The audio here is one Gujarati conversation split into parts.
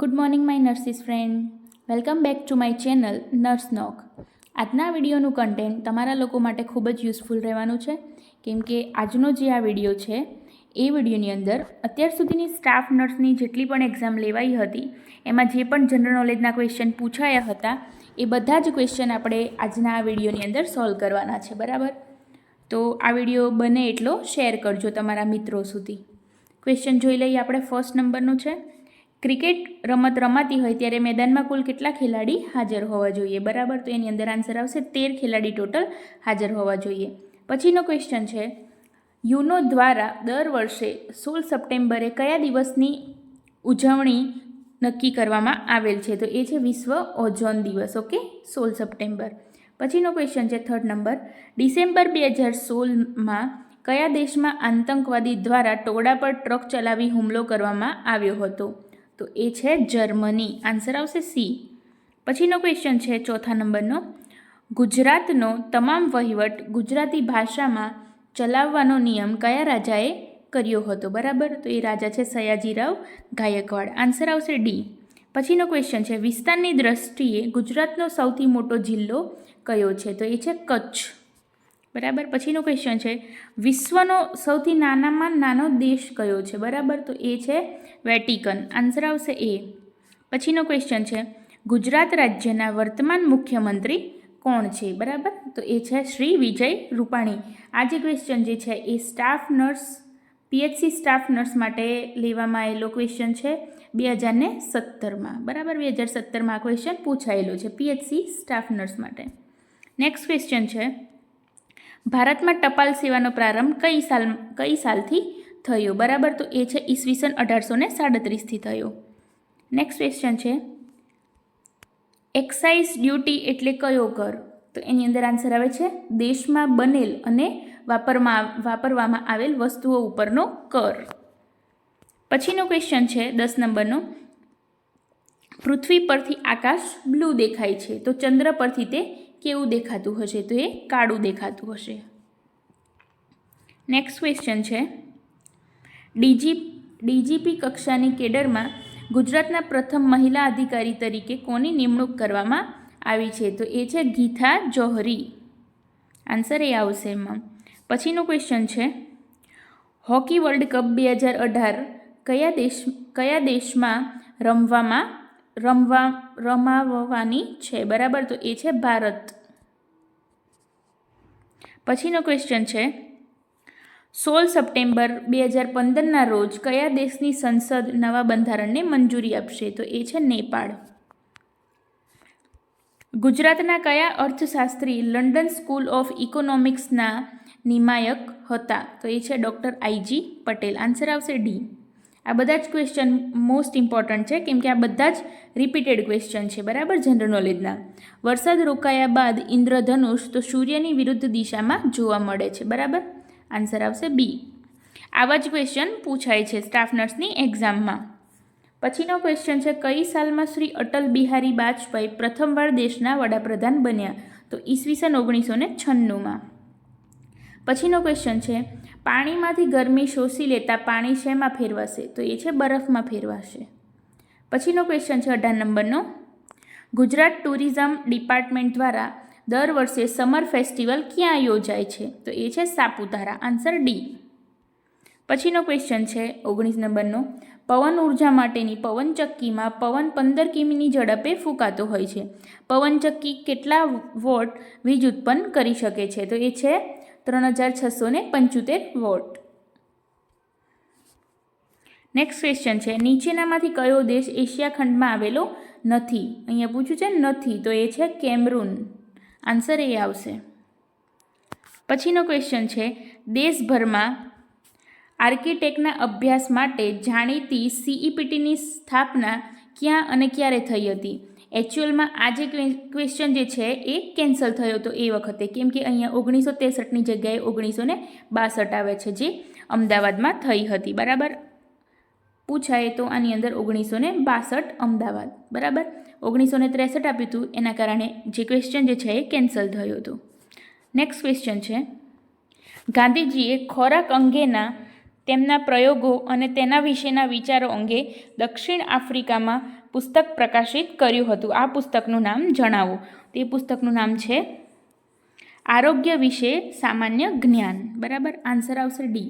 Good morning my nurses friend welcome back to my channel nurse knock આજના વિડીયોનું કન્ટેન્ટ તમારા લોકો માટે ખૂબ જ યુઝફુલ રહેવાનું છે. કેમ કે આજનો જે આ વીડિયો છે, એ વિડીયોની અંદર અત્યાર સુધીની સ્ટાફ નર્સની જેટલી પણ એક્ઝામ લેવાઈ હતી, એમાં જે પણ જનરલ નોલેજના ક્વેશ્ચન પૂછાયા હતા, એ બધા જ ક્વેશ્ચન આપણે આજના આ વિડીયોની અંદર સોલ્વ કરવાના છે, બરાબર? તો આ વીડિયો બને એટલો શેર કરજો તમારા મિત્રો સુધી. ક્વેશ્ચન જોઈ લઈએ આપણે ફર્સ્ટ નંબરનું છે. ક્રિકેટ રમત રમાતી હોય ત્યારે મેદાનમાં કુલ કેટલા ખેલાડી હાજર હોવા જોઈએ? બરાબર, તો એની અંદર આન્સર આવશે તેર ખેલાડી ટોટલ હાજર હોવા જોઈએ. પછીનો ક્વેશ્ચન છે, યુનો દ્વારા દર વર્ષે સોળ સપ્ટેમ્બરે કયા દિવસની ઉજવણી નક્કી કરવામાં આવેલ છે? તો એ છે વિશ્વ ઓઝોન દિવસ, ઓકે? સોળ સપ્ટેમ્બર. પછીનો ક્વેશ્ચન છે થર્ડ નંબર ડિસેમ્બર બે હજાર સોળમાં કયા દેશમાં આતંકવાદી દ્વારા ટોળા પર ટ્રક ચલાવી હુમલો કરવામાં આવ્યો હતો? તો એ છે જર્મની. આન્સર આવશે સી પછીનો ક્વેશ્ચન છે ચોથા નંબરનો. ગુજરાતનો તમામ વહીવટ ગુજરાતી ભાષામાં ચલાવવાનો નિયમ કયા રાજાએ કર્યો હતો? બરાબર? તો એ રાજા છે સયાજીરાવ ગાયકવાડ. આન્સર આવશે ડી પછીનો ક્વેશ્ચન છે, વિસ્તારની દ્રષ્ટિએ ગુજરાતનો સૌથી મોટો જિલ્લો કયો છે? તો એ છે કચ્છ. બરાબર? પછીનો ક્વેશ્ચન છે, વિશ્વનો સૌથી નાનામાં નાનો દેશ કયો છે? બરાબર? તો એ છે વેટિકન. આન્સર આવશે એ. પછીનો ક્વેશ્ચન છે, ગુજરાત રાજ્યના વર્તમાન મુખ્યમંત્રી કોણ છે? બરાબર? તો એ છે શ્રી વિજય રૂપાણી. આ જે ક્વેશ્ચન જે છે એ staff nurse PHC staff nurse માટે લેવામાં આવેલો ક્વેશ્ચન છે બે હજાર ને સત્તરમાં. બરાબર? બે હજાર સત્તરમાં આ ક્વેશ્ચન પૂછાયેલો છે પીએચસી સ્ટાફ નર્સ માટે. નેક્સ્ટ ક્વેશ્ચન છે, ભારતમાં ટપાલ સેવાનો પ્રારંભ કઈ સાલ, કઈ સાલથી થયો, બરાબર? તો એ છે ઈસવીસન અઢારસો ને સાડત્રીસથી થયો. નેક્સ્ટ ક્વેશ્ચન છે. એક્સાઇઝ ડ્યુટી એટલે કયો કર તો એની અંદર આન્સર આવે છે, દેશમાં બનેલ અને વાપરમાં, વાપરવામાં આવેલ વસ્તુઓ ઉપરનો કર. પછીનો ક્વેશ્ચન છે, દસ નંબરનો. પૃથ્વી પરથી આકાશ બ્લુ દેખાય છે, તો ચંદ્ર પરથી તે કેવું દેખાતું હશે? તો એ કાળું દેખાતું હશે. નેક્સ્ટ ક્વેશ્ચન છે. ડીજી, ડીજીપી કક્ષાની કેડરમાં ગુજરાતના પ્રથમ મહિલા અધિકારી તરીકે કોની નિમણૂક કરવામાં આવી છે? તો એ છે ગીતા જોહરી. આન્સર એ આવશે એમાં. પછીનો ક્વેશ્ચન છે, હોકી વર્લ્ડ કપ બે હજાર અઢાર કયા દેશ, કયા દેશમાં રમવામાં, રમવા, રમાવવાની છે? બરાબર, તો એ છે ભારત. પછીનો ક્વેશ્ચન છે સોળ સપ્ટેમ્બર બે હજાર પંદરના રોજ કયા દેશની સંસદ નવા બંધારણને મંજૂરી આપશે? તો એ છે નેપાળ. ગુજરાતના કયા અર્થશાસ્ત્રી લંડન સ્કૂલ ઓફ ઇકોનોમિક્સના નિમાયક હતા? તો એ છે doctor I G Patel. Answer આવશે ડી. આ બધા જ ક્વેશ્ચન મોસ્ટ ઇમ્પોર્ટન્ટ છે, કેમ કે આ બધા જ રિપીટેડ ક્વેશ્ચન છે, બરાબર? જનરલ નોલેજના વરસાદ રોકાયા બાદ ઇન્દ્રધનુષ તો સૂર્યની વિરુદ્ધ દિશામાં જોવા મળે છે, બરાબર? આન્સર આવશે બી. આવા જ ક્વેશ્ચન પૂછાય છે સ્ટાફ નર્સની એક્ઝામમાં પછીનો ક્વેશ્ચન છે, કઈ સાલમાં શ્રી અટલ બિહારી વાજપેયી પ્રથમવાર દેશના વડાપ્રધાન બન્યા? તો ઈસવીસન ઓગણીસો ને છન્નુંમાં. પછીનો ક્વેશ્ચન છે, પાણીમાંથી ગરમી શોષી લેતા પાણી શેમાં ફેરવાશે? તો એ છે, બરફમાં ફેરવાશે. પછીનો ક્વેશ્ચન છે, અઢાર નંબરનો. ગુજરાત ટુરિઝમ ડિપાર્ટમેન્ટ દ્વારા દર વર્ષે સમર ફેસ્ટિવલ ક્યાં યોજાય છે? તો એ છે સાપુતારા. Answer D. પછીનો ક્વેશ્ચન છે ઓગણીસ નંબરનો. પવન ઊર્જા માટેની પવનચક્કીમાં પવન પંદર કિમીની ઝડપે ફૂંકાતો હોય છે. પવનચક્કી કેટલા વોટ વીજ ઉત્પન્ન કરી શકે છે? તો એ છે ત્રણ હજાર છસો ને પંચોતેર વોટ. નેક્સ્ટ ક્વેશ્ચન છે, નીચેનામાંથી કયો દેશ એશિયા ખંડમાં આવેલો નથી? અહીંયા પૂછ્યું છે નથી. તો એ છે કેમરૂન. આન્સર એ આવશે. પછીનો ક્વેશ્ચન છે, દેશભરમાં આર્કિટેક્ટના અભ્યાસ માટે જાણીતી સીઈપીટીની સ્થાપના ક્યાં અને ક્યારે થઈ હતી? એકચ્યુઅલમાં આ જે ક્વેશ્ચન જે છે એ કેન્સલ થયો હતો એ વખતે. કેમ કે અહીંયા ઓગણીસો ત્રેસઠની જગ્યાએ ઓગણીસો ને બાસઠ આવે છે જે અમદાવાદમાં થઈ હતી. બરાબર? પૂછાય તો આની અંદર ઓગણીસો ને બાસઠ અમદાવાદ. બરાબર? ઓગણીસો ને ત્રેસઠ આપ્યું હતું. એના કારણે જે ક્વેશ્ચન જે છે એ કેન્સલ થયું હતું. નેક્સ્ટ ક્વેશ્ચન છે. ગાંધીજીએ ખોરાક અંગેના તેમના પ્રયોગો અને તેના વિશેના વિચારો અંગે દક્ષિણ આફ્રિકામાં પુસ્તક પ્રકાશિત કર્યું હતું. આ પુસ્તકનું નામ જણાવો. તે પુસ્તકનું નામ છે, આરોગ્ય વિશે સામાન્ય જ્ઞાન. બરાબર? આન્સર આવશે ડી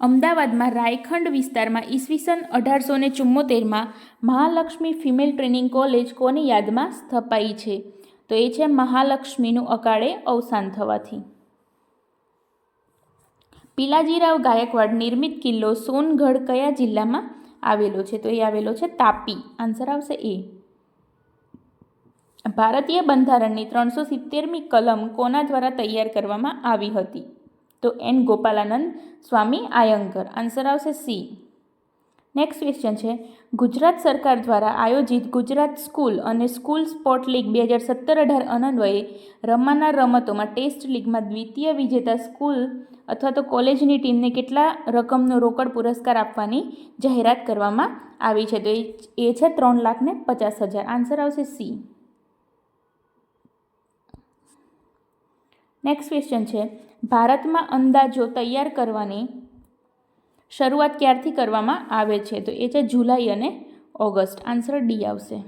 અમદાવાદમાં રાયખંડ વિસ્તારમાં ઈસવીસન અઢારસો ને ચુમ્મોતેરમાં મહાલક્ષ્મી ફિમેલ ટ્રેનિંગ કોલેજ કોની યાદમાં સ્થપાઈ છે. તો એ છે મહાલક્ષ્મીનું અકાળે અવસાન થવાથી. પિલાજીરાવ ગાયકવાડ નિર્મિત કિલ્લો સોનગઢ કયા જિલ્લામાં આવેલો છે? તો એ આવેલો છે તાપી. આન્સર આવશે એ. ભારતીય બંધારણની ત્રણસો સિત્તેરમી કલમ કોના દ્વારા તૈયાર કરવામાં આવી હતી? તો એન ગોપાલાનંદ સ્વામી આયંકર આન્સર આવશે સી નેક્સ્ટ ક્વેશ્ચન છે. ગુજરાત સરકાર દ્વારા આયોજિત ગુજરાત સ્કૂલ અને સ્કૂલ સ્પોર્ટ લીગ બે હજાર સત્તર અઢાર અનન્વયે રમવાના રમતોમાં ટેસ્ટ લીગમાં દ્વિતીય વિજેતા સ્કૂલ અથવા તો કોલેજની ટીમને કેટલા રકમનો રોકડ પુરસ્કાર આપવાની જાહેરાત કરવામાં આવી છે? તો એ છે ત્રણ લાખ પચાસ હજાર. આન્સર આવશે સી નેક્સ્ટ ક્વેશ્ચન છે. ભારતમાં અંદાજો તૈયાર કરવાની શરૂઆત ક્યારથી કરવામાં આવે છે? તો એ છે જુલાઈ અને ઓગસ્ટ. આન્સર ડી આવશે.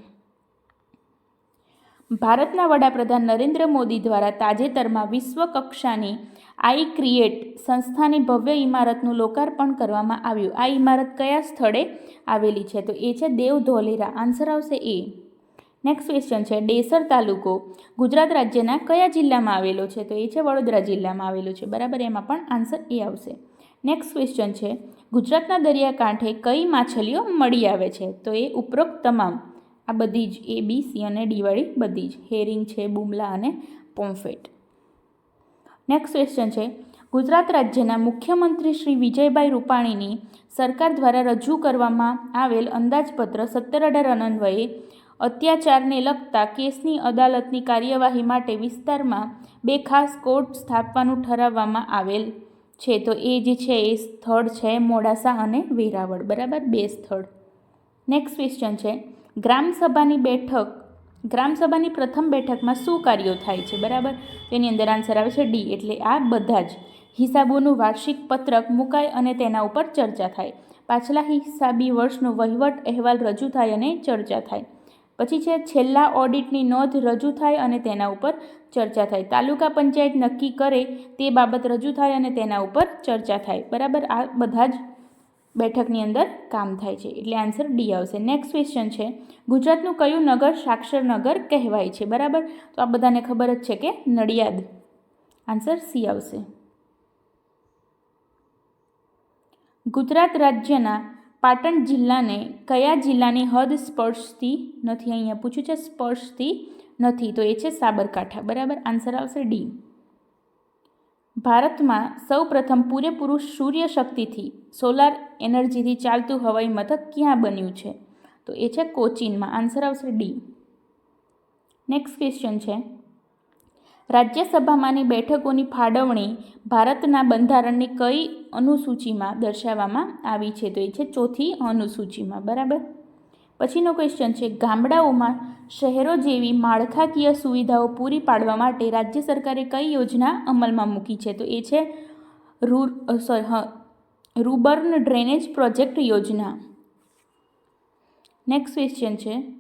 ભારતના વડાપ્રધાન નરેન્દ્ર મોદી દ્વારા તાજેતરમાં વિશ્વ કક્ષાની આઈ ક્રિએટ સંસ્થાની ભવ્ય ઇમારતનું લોકાર્પણ કરવામાં આવ્યું. આ ઇમારત કયા સ્થળે આવેલી છે? તો એ છે દેવ ધોલેરા આન્સર આવશે એ નેક્સ્ટ ક્વેશ્ચન છે, ડેસર તાલુકો ગુજરાત રાજ્યના કયા જિલ્લામાં આવેલો છે? તો એ છે વડોદરા જિલ્લામાં આવેલો છે. બરાબર, એમાં પણ આન્સર એ આવશે. નેક્સ્ટ ક્વેશ્ચન છે, ગુજરાતના દરિયાકાંઠે કઈ માછલીઓ મળી આવે છે? તો એ ઉપરોક્ત તમામ. આ બધી જ એ બી સી અને ડીવાળી બધી જ. હેરિંગ છે, બુમલા અને પોમ્ફેટ નેક્સ્ટ ક્વેશ્ચન છે, ગુજરાત રાજ્યના મુખ્યમંત્રી શ્રી વિજયભાઈ રૂપાણીની સરકાર દ્વારા રજૂ કરવામાં આવેલ અંદાજપત્ર સત્તર અઢાર અન્વયે અત્યાચારને લગતા કેસની અદાલતની કાર્યવાહી માટે વિસ્તારમાં બે ખાસ કોર્ટ સ્થાપવાનું ઠરાવવામાં આવેલ છે. તો એ જે છે એ સ્થળ છે મોડાસા અને વેરાવળ. બરાબર? બે સ્થળ. નેક્સ્ટ ક્વેશ્ચન છે. ગ્રામસભાની બેઠક. ગ્રામસભાની પ્રથમ બેઠકમાં શું કાર્યો થાય છે? બરાબર? તેની અંદર આન્સર આવે છે ડી. એટલે આ બધા જ હિસાબોનું વાર્ષિક પત્રક મુકાય અને તેના ઉપર ચર્ચા થાય. પાછલા હિસાબી વર્ષનો વહીવટ અહેવાલ રજૂ થાય અને ચર્ચા થાય. પછી છે, છેલ્લા ઓડિટની નોંધ રજૂ થાય અને તેના ઉપર ચર્ચા થાય. તાલુકા પંચાયત નક્કી કરે તે બાબત રજૂ થાય અને તેના ઉપર ચર્ચા થાય. બરાબર? આ બધા જ બેઠકની અંદર કામ થાય છે. એટલે આન્સર ડી આવશે. નેક્સ્ટ ક્વેશ્ચન છે, ગુજરાતનું કયું નગર સાક્ષર નગર કહેવાય છે? બરાબર? તો આ બધાને ખબર જ છે કે નડિયાદ. આન્સર સી આવશે. ગુજરાત રાજ્યના પાટણ જિલ્લાને કયા જિલ્લાની હદ સ્પર્શતી નથી? અહીંયા પૂછ્યું છે સ્પર્શતી નથી, તો એ છે સાબરકાંઠા. બરાબર? આન્સર આવશે ડી. ભારતમાં સૌ પ્રથમ પૂરેપૂરું સૂર્ય શક્તિથી સોલાર એનર્જીથી ચાલતું હવાઈ મથક ક્યાં બન્યું છે? તો એ છે કોચીનમાં. આન્સર આવશે ડી. નેક્સ્ટ ક્વેશ્ચન છે. રાજ્યસભામાંની બેઠકોની ફાળવણી ભારતના બંધારણની કઈ અનુસૂચિમાં દર્શાવવામાં આવી છે? તો એ છે ચોથી અનુસૂચિમાં, બરાબર? પછીનો ક્વેશ્ચન છે, ગામડાઓમાં શહેરો જેવી માળખાકીય સુવિધાઓ પૂરી પાડવા માટે રાજ્ય સરકારે કઈ યોજના અમલમાં મૂકી છે? તો એ છે રૂર સોરી રૂબર્ન ડ્રેનેજ પ્રોજેક્ટ યોજના. નેક્સ્ટ ક્વેશ્ચન છે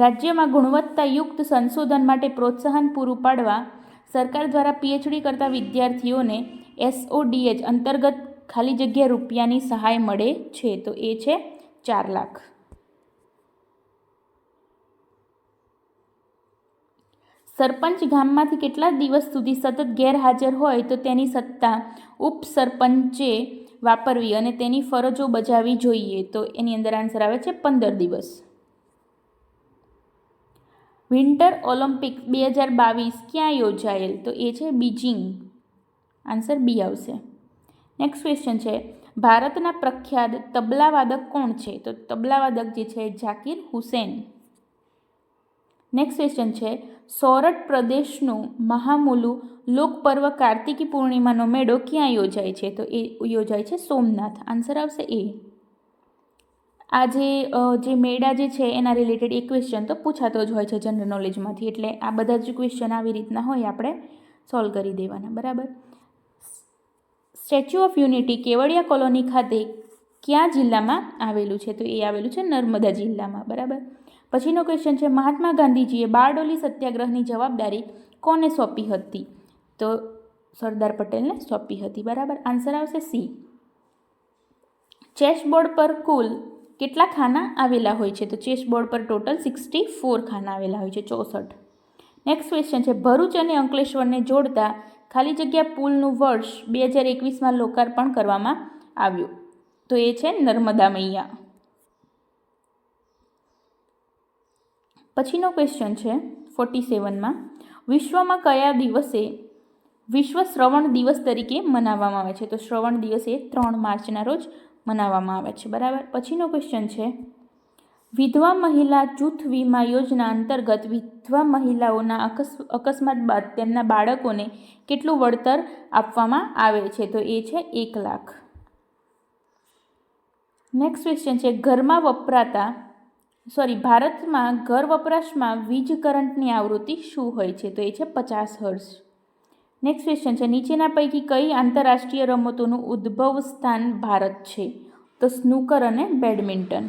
રાજ્યમાં ગુણવત્તાયુક્ત સંશોધન માટે પ્રોત્સાહન પૂરું પાડવા સરકાર દ્વારા પીએચડી કરતા વિદ્યાર્થીઓને એસઓડીએચ અંતર્ગત ખાલી જગ્યા રૂપિયાની સહાય મળે છે. તો એ છે ચાર લાખ. સરપંચ ગામમાંથી કેટલા દિવસ સુધી સતત ગેરહાજર હોય તો તેની સત્તા ઉપસરપંચે વાપરવી અને તેની ફરજો બજાવવી જોઈએ. તો એની અંદર આન્સર આવે છે પંદર દિવસ. વિન્ટર ઓલિમ્પિક્સ બે હજાર બાવીસ ક્યાં યોજાયેલ? તો એ છે બીજિંગ. આન્સર બી આવશે. નેક્સ્ટ ક્વેશ્ચન છે. ભારતના પ્રખ્યાત તબલાવાદક કોણ છે? તો તબલાવાદક જે છે ઝાકીર હુસેન. નેક્સ્ટ ક્વેશ્ચન છે. સોરઠ પ્રદેશનું મહામુલુ લોકપર્વ કાર્તિકી પૂર્ણિમાનો મેળો ક્યાં યોજાય છે? તો એ યોજાય છે સોમનાથ. આન્સર આવશે એ. આ જે જે મેળા જે છે એના રિલેટેડ એ ક્વેશ્ચન તો પૂછાતો જ હોય છે જનરલ નોલેજમાંથી એટલે આ બધા જ ક્વેશ્ચન આવી રીતના હોય આપણે સોલ્વ કરી દેવાના. બરાબર? Statue of Unity Kevadia colony ખાતે કયા જિલ્લામાં આવેલું છે? તો એ આવેલું છે નર્મદા જિલ્લામાં. બરાબર? પછીનો ક્વેશ્ચન છે, મહાત્મા ગાંધીજીએ બારડોલી સત્યાગ્રહની જવાબદારી કોને સોંપી હતી? તો સરદાર પટેલને સોંપી હતી. બરાબર? આન્સર આવશે સી. ચેસબોર્ડ પર કુલ કેટલા ખાના આવેલા હોય છે? તો ચેસ બોર્ડ પર ટોટલ સિક્સટી ફોર ખાના આવેલા હોય છે, ચોસઠ. નેક્સ્ટ ક્વેશ્ચન છે, ભરૂચ અને અંકલેશ્વરને જોડતા ખાલી જગ્યા પુલનું વર્ષ બે હજાર એકવીસમાં લોકાર્પણ કરવામાં આવ્યું. તો એ છે નર્મદા મૈયા. પછીનો ક્વેશ્ચન છે ફોર્ટી સેવનમાં વિશ્વમાં કયા દિવસે વિશ્વ શ્રવણ દિવસ તરીકે મનાવવામાં આવે છે? તો શ્રવણ દિવસ એ ત્રણ માર્ચના રોજ મનાવવામાં આવે છે. બરાબર? પછીનો ક્વેશ્ચન છે. વિધવા મહિલા જૂથ વીમા યોજના અંતર્ગત વિધવા મહિલાઓના અકસ્માત બાદ તેમના બાળકોને કેટલું વળતર આપવામાં આવે છે? તો એ છે એક લાખ. નેક્સ્ટ ક્વેશ્ચન છે. ઘરમાં વપરાતા સોરી ભારતમાં ઘર વપરાશમાં વીજ કરંટની આવૃત્તિ શું હોય છે? તો એ છે પચાસ હર્ષ નેક્સ્ટ ક્વેશ્ચન છે, નીચેના પૈકી કઈ આંતરરાષ્ટ્રીય રમતોનું ઉદ્ભવ સ્થાન ભારત છે? તો સ્નૂકર અને બેડમિન્ટન.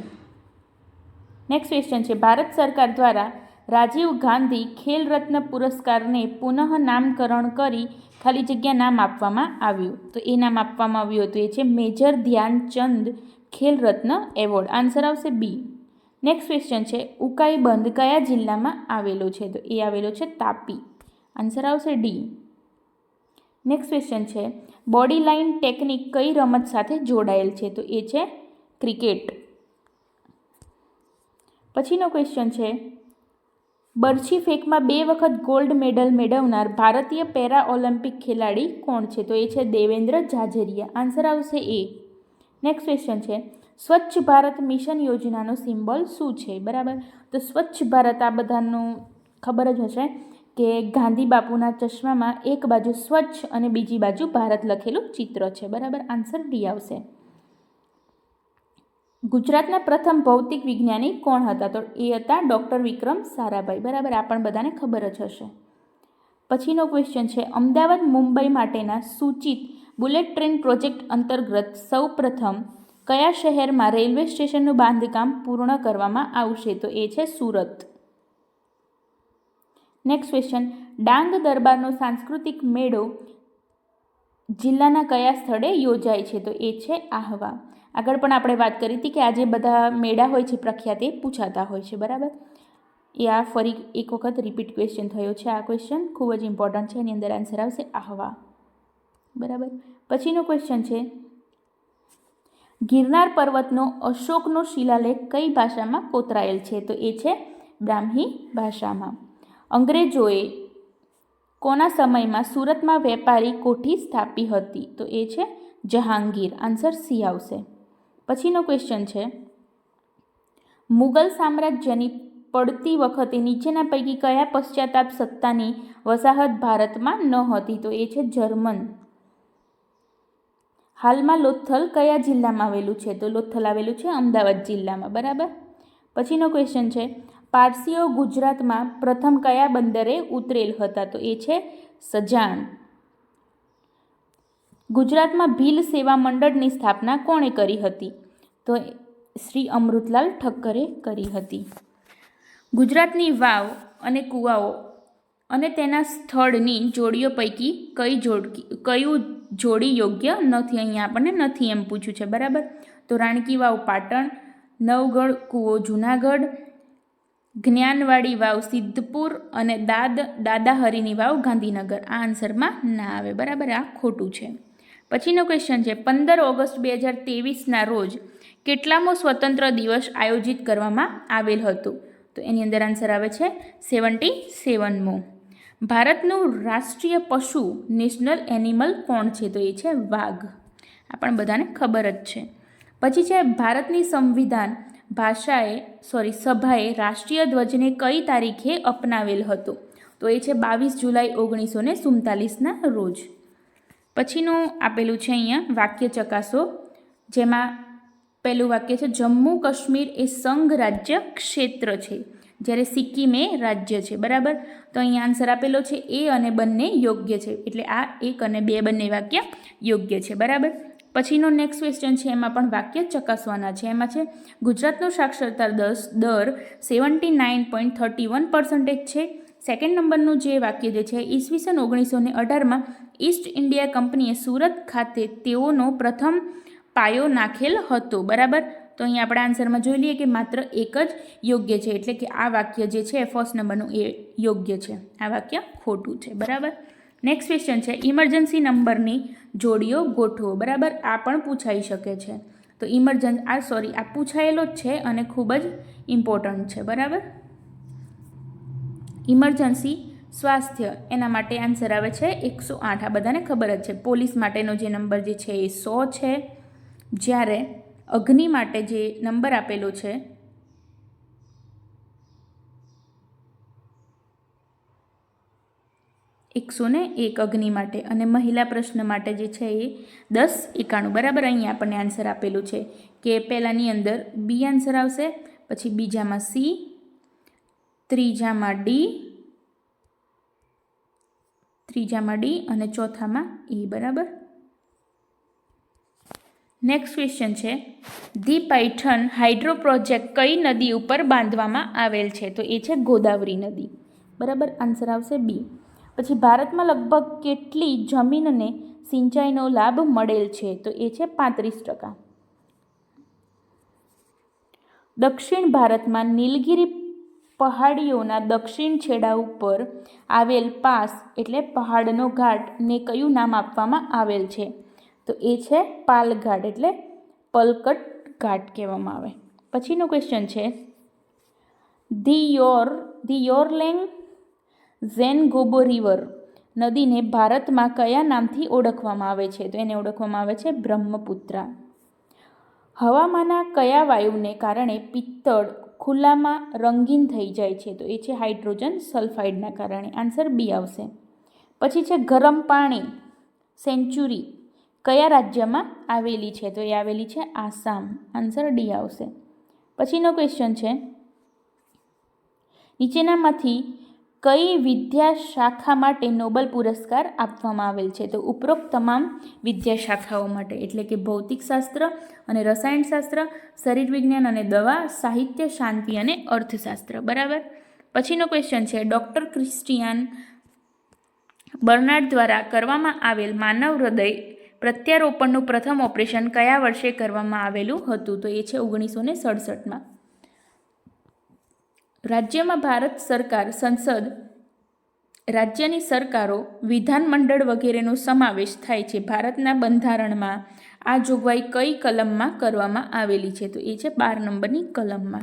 નેક્સ્ટ ક્વેશ્ચન છે, ભારત સરકાર દ્વારા રાજીવ ગાંધી ખેલ રત્ન પુરસ્કારને પુનઃ નામકરણ કરી ખાલી જગ્યા નામ આપવામાં આવ્યું. તો એ નામ આપવામાં આવ્યું હતું, એ છે major Dhyan Chand Khel Ratna award. Answer આવશે બી નેક્સ્ટ ક્વેશ્ચન છે, ઉકાઈ બંધ કયા જિલ્લામાં આવેલો છે? તો એ આવેલો છે તાપી. આન્સર આવશે ડી નેક્સ્ટ ક્વેશ્ચન છે બોડી લાઇન ટેકનિક કઈ રમત સાથે જોડાયેલ છે? તો એ છે ક્રિકેટ પછીનો ક્વેશ્ચન છે, બરછી ફેંકમાં બે વખત ગોલ્ડ મેડલ મેળવનાર ભારતીય પેરા ઓલિમ્પિક ખેલાડી કોણ છે? તો એ છે દેવેન્દ્ર ઝાઝરિયા આન્સર આવશે એ. નેક્સ્ટ ક્વેશ્ચન છે, સ્વચ્છ ભારત મિશન યોજનાનો સિમ્બોલ શું છે? બરાબર? તો સ્વચ્છ ભારત આ બધાનું ખબર જ હશે. કે ગાંધી બાપુના ચશ્મામાં એક બાજુ સ્વચ્છ અને બીજી બાજુ ભારત લખેલું ચિત્ર છે. બરાબર? આન્સર ડી આવશે. ગુજરાતના પ્રથમ ભૌતિક વિજ્ઞાની કોણ હતા? તો એ હતા ડૉક્ટર વિક્રમ સારાભાઈ. બરાબર? આ પણ બધાને ખબર જ હશે. પછીનો ક્વેશ્ચન છે, અમદાવાદ મુંબઈ માટેના સૂચિત બુલેટ ટ્રેન પ્રોજેક્ટ અંતર્ગત સૌપ્રથમ કયા શહેરમાં રેલવે સ્ટેશનનું બાંધકામ પૂર્ણ કરવામાં આવશે? તો એ છે સુરત. નેક્સ્ટ ક્વેશ્ચન ડાંગ દરબારનો સાંસ્કૃતિક મેળો જિલ્લાના કયા સ્થળે યોજાય છે? તો એ છે આહવા. આગળ પણ આપણે વાત કરી હતી કે આ જે બધા મેળા હોય છે, પ્રખ્યાત એ પૂછાતા હોય છે, બરાબર? એ આ ફરી એક વખત રિપીટ ક્વેશ્ચન થયો છે આ ક્વેશ્ચન ખૂબ જ ઇમ્પોર્ટન્ટ છે, એની અંદર આન્સર આવશે આહવા. બરાબર? પછીનો ક્વેશ્ચન છે. ગિરનાર પર્વતનો અશોકનો શિલાલેખ કઈ ભાષામાં કોતરાયેલ છે? તો એ છે બ્રાહ્મી ભાષામાં. અંગ્રેજોએ કોના સમયમાં સુરતમાં વેપારી કોઠી સ્થાપી હતી? તો એ છે જહાંગીર. આન્સર સી આવશે. પછીનો ક્વેશ્ચન છે. મુગલ સામ્રાજ્યની પડતી વખતે નીચેના પૈકી કયા પશ્ચાતાપ સત્તાની વસાહત ભારતમાં ન હતી? તો એ છે જર્મન. હાલમાં લોથલ કયા જિલ્લામાં આવેલું છે? તો લોથલ આવેલું છે અમદાવાદ જિલ્લામાં. બરાબર? પછીનો ક્વેશ્ચન છે. પારસીઓ ગુજરાતમાં પ્રથમ કયા બંદરે ઉતરેલ હતા તો એ છે સજાણ. ગુજરાતમાં ભીલ સેવા મંડળની સ્થાપના કોણે કરી હતી? તો શ્રી અમૃતલાલ ઠક્કરે કરી હતી. ગુજરાતની વાવ અને કૂવાઓ અને તેના સ્થળની જોડીઓ પૈકી કઈ જોડકી, કયું જોડી યોગ્ય નથી? અહીંયા આપણને નથી એમ પૂછ્યું છે, બરાબર? તો રાણકી વાવ પાટણ, નવગઢ, કૂવો જુનાગઢ જ્ઞાનવાડી વાવ સિદ્ધપુર અને દાદ, દાદાહરીની વાવ ગાંધીનગર. આ આન્સરમાં ના આવે. બરાબર? આ ખોટું છે. પછીનો ક્વેશ્ચન છે, પંદર ઓગસ્ટ બે હજાર તેવીસના રોજ કેટલામો સ્વતંત્ર દિવસ આયોજિત કરવામાં આવેલ હતું? તો એની અંદર આન્સર આવે છે, સેવન્ટી સેવનમો. ભારતનું રાષ્ટ્રીય પશુ નેશનલ એનિમલ કોણ છે? તો એ છે વાઘ. આ પણ બધાને ખબર જ છે. પછી છે, ભારતની સંવિધાન ભાષાએ સોરી સભાએ રાષ્ટ્રીય ધ્વજને કઈ તારીખે અપનાવેલ હતો? તો એ છે બાવીસ જુલાઈ ઓગણીસો ને સુડતાલીસના રોજ. પછીનું આપેલું છે અહીંયા વાક્ય ચકાસો, જેમાં પહેલું વાક્ય છે, જમ્મુ કાશ્મીર એ સંઘ રાજ્ય ક્ષેત્ર છે, જ્યારે સિક્કિમ એ રાજ્ય છે. બરાબર? તો અહીંયા આન્સર આપેલો છે, એ અને બંને યોગ્ય છે. એટલે આ એક અને બે બંને વાક્ય યોગ્ય છે. બરાબર? પછીનો નેક્સ્ટ ક્વેશ્ચન છે, એમાં પણ વાક્ય ચકાસવાના છે. એમાં છે, ગુજરાતનો સાક્ષરતા દસ, દર seventy nine point thirty one percentage છે. સેકન્ડ નંબરનું જે વાક્ય જે છે, ઈસવીસન ઓગણીસો ને અઢારમાં ઈસ્ટ ઇન્ડિયા કંપનીએ સુરત ખાતે તેઓનો પ્રથમ પાયો નાખેલ હતો. બરાબર? તો અહીંયા આપણે આન્સરમાં જોઈ લઈએ કે માત્ર એક જ યોગ્ય છે. એટલે કે આ વાક્ય જે છે ફર્સ્ટ નંબરનું એ યોગ્ય છે. આ વાક્ય ખોટું છે. બરાબર? નેક્સ્ટ ક્વેશ્ચન છે ઇમરજન્સી નંબરની જોડીઓ ગોઠવો. બરાબર? આ પણ પૂછાઈ શકે છે. તો ઇમરજન્સ આ સોરી આ પૂછાયેલો જ છે અને ખૂબ જ ઇમ્પોર્ટન્ટ છે. બરાબર? ઇમરજન્સી સ્વાસ્થ્ય, એના માટે આન્સર આવે છે એકસો આઠ. આ બધાને ખબર જ છે. પોલીસ માટેનો જે નંબર જે છે એ સો છે. જ્યારે અગ્નિ માટે જે નંબર આપેલો છે એકસો ને એક અગ્નિ માટે અને મહિલા પ્રશ્ન માટે જે છે એ દસ એકાણું. બરાબર, અહીંયા આપણને આન્સર આપેલું છે કે પહેલાંની અંદર બી આન્સર આવશે, પછી બીજામાં સી ત્રીજામાં ડી ત્રીજામાં ડી અને ચોથામાં ઈ બરાબર? નેક્સ્ટ ક્વેશ્ચન છે, ધી પૈઠણ હાઇડ્રો પ્રોજેક્ટ કઈ નદી ઉપર બાંધવામાં આવેલ છે? તો એ છે ગોદાવરી નદી. બરાબર આન્સર આવશે બી પછી ભારતમાં લગભગ કેટલી જમીનને સિંચાઈનો લાભ મળેલ છે? તો એ છે પાંત્રીસ ટકા. દક્ષિણ ભારતમાં નીલગિરી પહાડીઓના દક્ષિણ છેડા ઉપર આવેલ પાસ એટલે પહાડનો ઘાટને કયું નામ આપવામાં આવેલ છે? તો એ છે પાલઘાટ એટલે પલકટ ઘાટ કહેવામાં આવે. પછીનો ક્વેશ્ચન છે, ધી યોર, the Yarlung Zangbo river નદીને ભારતમાં કયા નામથી ઓળખવામાં આવે છે? તો એને ઓળખવામાં આવે છે બ્રહ્મપુત્રા. હવામાંના કયા વાયુને કારણે પિત્તળ ખુલ્લામાં રંગીન થઈ જાય છે? તો એ છે હાઇડ્રોજન સલ્ફાઇડના કારણે. આન્સર બી આવશે. પછી છે ગરમ પાણી, સેન્ચુરી, કયા રાજ્યમાં આવેલી છે? તો એ આવેલી છે આસામ. આન્સર ડી આવશે. પછીનો ક્વેશ્ચન છે. નીચેનામાંથી કઈ વિદ્યા શાખા માટે નોબલ પુરસ્કાર આપવામાં આવેલ છે? તો ઉપરોક્ત તમામ વિદ્યા શાખાઓ માટે, એટલે કે ભૌતિકશાસ્ત્ર અને રસાયણશાસ્ત્ર શરીર વિજ્ઞાન અને દવા, સાહિત્ય, શાંતિ અને અર્થશાસ્ત્ર. બરાબર? પછીનો ક્વેશ્ચન છે ડૉક્ટર ક્રિસ્ટિયાન બર્નાર્ડ દ્વારા કરવામાં આવેલ માનવ હૃદય પ્રત્યારોપણનું પ્રથમ ઓપરેશન કયા વર્ષે કરવામાં આવેલું હતું? તો એ છે ઓગણીસો ને સડસઠમાં. રાજ્યમાં ભારત સરકાર, સંસદ, રાજ્યની સરકારો, વિધાનમંડળ વગેરેનો સમાવેશ થાય છે. ભારતના બંધારણમાં આ જોગવાઈ કઈ કલમમાં કરવામાં આવેલી છે? તો એ છે બાર નંબરની કલમમાં.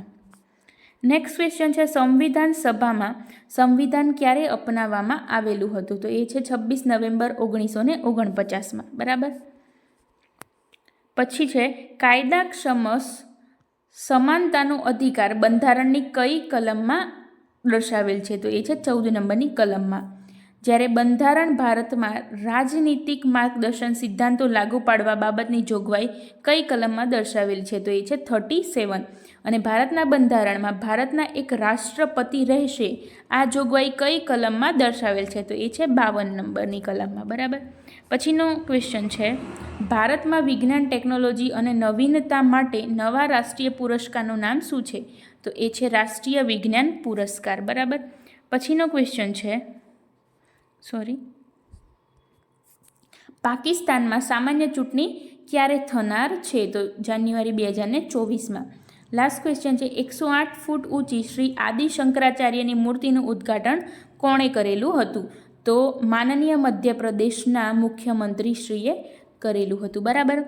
નેક્સ્ટ ક્વેશ્ચન છે, સંવિધાન સભામાં સંવિધાન ક્યારે અપનાવવામાં આવેલું હતું? તો એ છે છવ્વીસ નવેમ્બર ઓગણીસો ને ઓગણપચાસમાં. બરાબર? પછી છે, કાયદાક્ષમસ સમાનતાનો અધિકાર બંધારણની કઈ કલમમાં દર્શાવેલ છે? તો એ છે ચૌદ નંબરની કલમમાં. જ્યારે બંધારણ ભારતમાં રાજનીતિક માર્ગદર્શન સિદ્ધાંતો લાગુ પાડવા બાબતની જોગવાઈ કઈ કલમમાં દર્શાવેલ છે તો એ છે થર્ટી સેવન. અને ભારતના બંધારણમાં ભારતના એક રાષ્ટ્રપતિ રહેશે, આ જોગવાઈ કઈ કલમમાં દર્શાવેલ છે તો એ છે બાવન નંબરની કલમમાં, બરાબર? પછીનો ક્વેશ્ચન છે, ભારતમાં વિજ્ઞાન ટેકનોલોજી અને નવીનતા માટે નવા રાષ્ટ્રીય પુરસ્કારનું નામ શું છે? તો એ છે રાષ્ટ્રીય વિજ્ઞાન પુરસ્કાર, બરાબર? પછીનો ક્વેશ્ચન છે સોરી. પાકિસ્તાનમાં સામાન્ય ચૂંટણી ક્યારે થનાર છે તો જાન્યુઆરી બે હજાર ને ચોવીસમાં? લાસ્ટ ક્વેશ્ચન છે, એકસો આઠ ફૂટ ઊંચી શ્રી આદિ શંકરાચાર્યની મૂર્તિનું ઉદ્ઘાટન કોણે કરેલું હતું? તો માનનીય મધ્યપ્રદેશના મુખ્યમંત્રીશ્રીએ કરેલું હતું, બરાબર?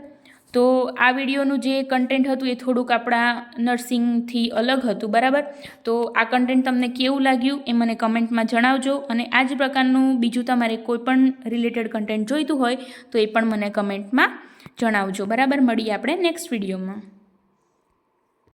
તો આ વિડીયોનું જે કન્ટેન્ટ હતું એ થોડુંક આપણા નર્સિંગથી અલગ હતું, બરાબર? તો આ કન્ટેન્ટ તમને કેવું લાગ્યું એ મને કમેન્ટમાં જણાવજો અને આ જ પ્રકારનું બીજું તમારે કોઈ પણ રિલેટેડ કન્ટેન્ટ જોઈતું હોય તો એ પણ મને કમેન્ટમાં જણાવજો, બરાબર? મળીએ આપણે નેક્સ્ટ વિડીયોમાં.